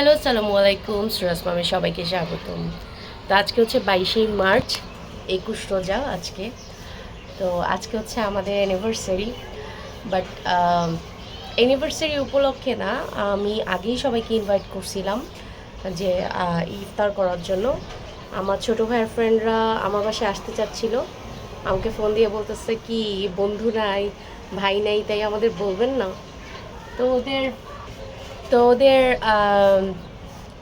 Hello, আসসালামু আলাইকুম। সুরাজ সবাইকে স্বাগতম। তো আজকে হচ্ছে বাইশে মার্চ, একুশ রোজা আজকে। তো আজকে হচ্ছে আমাদের অ্যানিভার্সারি বাট অ্যানিভার্সারি উপলক্ষে না, আমি আগেই সবাইকে ইনভাইট করছিলাম যে ইফতার করার জন্য। আমার ছোটো ভাইয়ের ফ্রেন্ডরা আমার বাসায় আসতে চাচ্ছিল। আমাকে ফোন দিয়ে বলতেছে, কি, বন্ধু নাই, ভাই নাই? তাই আমাদের বলবেন না। তো ওদের তো ওদের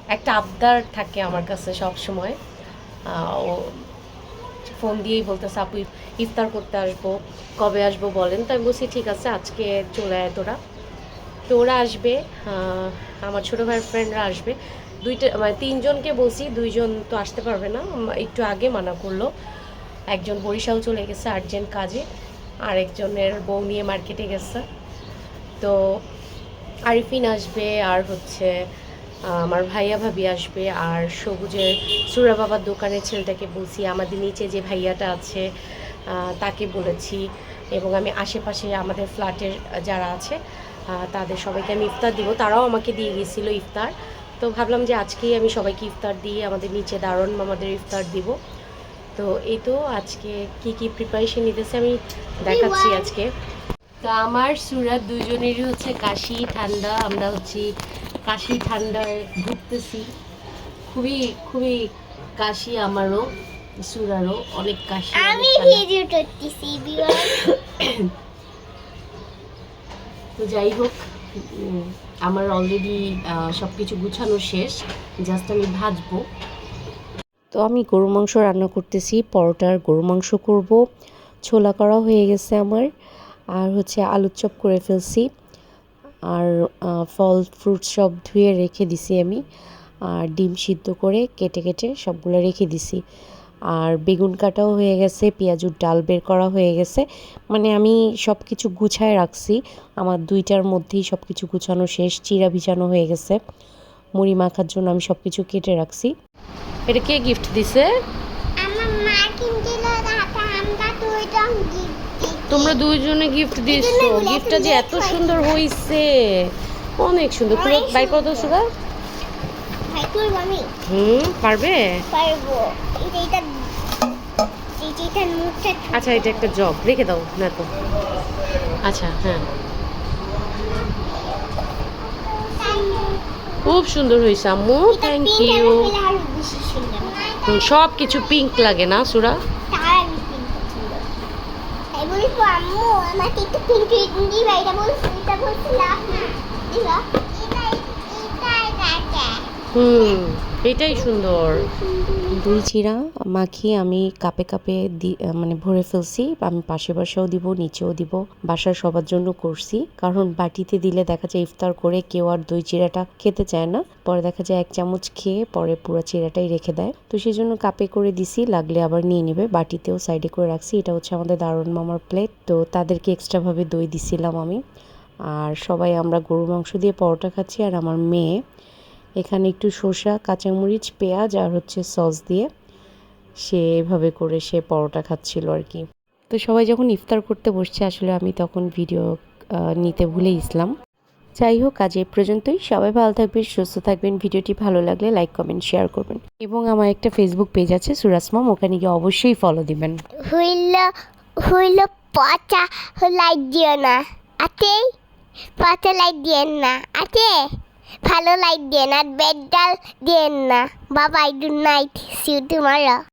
একটা আবদার থাকে আমার কাছে সব সময় ও ফোন দিয়েই বলতেছে, আপু, ইফ- ইফতার করতে আসব, কবে আসব বলেন? তো আমি বলছি, ঠিক আছে, আজকে চলে আয় তোরা। তো ওরা আসবে আমার ছোটো ভাইয়ের ফ্রেন্ডরা আসবে। দুইটা মানে তিনজনকে বলছি, দুইজন তো আসতে পারবে না একটু আগে মানা করল। একজন বরিশাল চলে গেছে, আর্জেন্ট কাজে আর একজনের বউ নিয়ে মার্কেটে গেছে। তো আরিফিন আসবে আর হচ্ছে আমার ভাইয়া ভাবি আসবে আর সবুজের সুরা বাবার দোকানের ছেলেটাকে বলছি আমাদের নিচে যে ভাইয়াটা আছে তাকে বলেছি। এবং আমি আশেপাশে আমাদের ফ্ল্যাটের যারা আছে তাদের সবাইকে আমি ইফতার দিব। তারাও আমাকে দিয়ে গিয়েছিল ইফতার। তো ভাবলাম যে আজকেই আমি সবাইকে ইফতার দিয়ে আমাদের নিচে দারুণ আমাদের ইফতার দিব। তো এই তো আজকে কি কি প্রিপারেশন নিতেছে আমি দেখাচ্ছি আজকে। তো আমার সুরাত দুজনেরই হচ্ছে কাশি ঠান্ডা। আমরা হচ্ছে কাশি ঠান্ডায় ভুগতেছি। খুবই খুবই কাশি আমারও সুরারও অনেক কাশি আমি ভিডিও করতেছি তো যাই হোক আমার অলরেডি সব কিছু গুছানো শেষ। জাস্ট আমি ভাজবো। তো আমি গরু মাংস রান্না করতেছি পরোটার গরু মাংস করব। ছোলা করা হয়ে গেছে আমার। আর হচ্ছে আলুর চপ করে ফেলছি। আর ফল, ফ্রুট সব ধুয়ে রেখে দিছি আমি। আর ডিম সিদ্ধ করে কেটে কেটে সবগুলো রেখে দিছি। আর বেগুন কাটাও হয়ে গেছে, পেঁয়াজুর ডাল বের করা হয়ে গেছে। মানে আমি সব কিছু গুছায় রাখছি। আমার দুইটার মধ্যেই সব কিছু গুছানো শেষ, চিরা ভিজানো হয়ে গেছে। মুড়ি মাখার জন্য আমি সব কিছু কেটে রাখছি। এটা কে গিফট দিছে? আমার মা কিনছিল তোমরা দুইজনে গিফট মিলে গিফটটা যে এত সুন্দর হইছে। অনেক সুন্দর। পুরো অনেক বাই কত সুন্দর। সুদা ভাই হুম পারবে? পারব। এটা আচ্ছা এটা একটা জব রেখে দাও না তো আচ্ছা হ্যাঁ। খুব সুন্দর হয়েছে আম্মু। থ্যাংক ইউ সব কিছু পিঙ্ক লাগে না সুরা তার আমি পিঙ্ক পছন্দ তাই বলি তো আম্মু আমাকে একটু পিঙ্ক দিবা এটা বলছি এটা বলছিলাম না দিবা হুম। এটাই সুন্দর। দুই চিরা মাখিয়ে আমি কাপে কাপে মানে ভরে ফেলছি, আমি পাশে বাসাও দিব, নিচেও দিব, বাসার সবার জন্য করছি, কারণ বাটিতে দিলে দেখা যায় ইফতার করে কেউ আর দই চিরাটা খেতে চায় না, পরে দেখা যায় এক চামচ খেয়ে পরে পুরো চিরাটাই রেখে দেয়। তো সেই জন্য কাপে করে দিছি, লাগলে আবার নিয়ে নেবে, বাটিতেও সাইডে করে রাখছি, এটা হচ্ছে আমাদের দারুণ মামার প্লেট তো তাদেরকে এক্সট্রাভাবে দই দিছিলাম আমি। আর সবাই আমরা গরু মাংস দিয়ে পরোটা খাচ্ছি, আর আমার মেয়ে এখানে একটু শসা কাঁচামরিচ, পেঁয়াজ আর হচ্ছে সস দিয়ে সে এভাবে করে সে পরোটা খাচ্ছিল আর কি। তো সবাই যখন ইফতার করতে বসছে, আসলে আমি তখন ভিডিও নিতে ভুলে ইসলাম যাই হোক, আজ এই পর্যন্তই। সবাই ভালো থাকবেন, সুস্থ থাকবেন। ভিডিওটি ভালো লাগলে লাইক, কমেন্ট শেয়ার করবেন। এবং আমার একটা ফেসবুক পেজ আছে সুরাসমাম ওখানে গিয়ে অবশ্যই ফলো দিবেন। হইল হইল পচা, লাইক দিও না। আছে পচা লাইক দিয়েন না। আছে ভালো লাইট দিয়েন আর বেড ডাল দিয়েন না। বাবা I do night see you tomorrow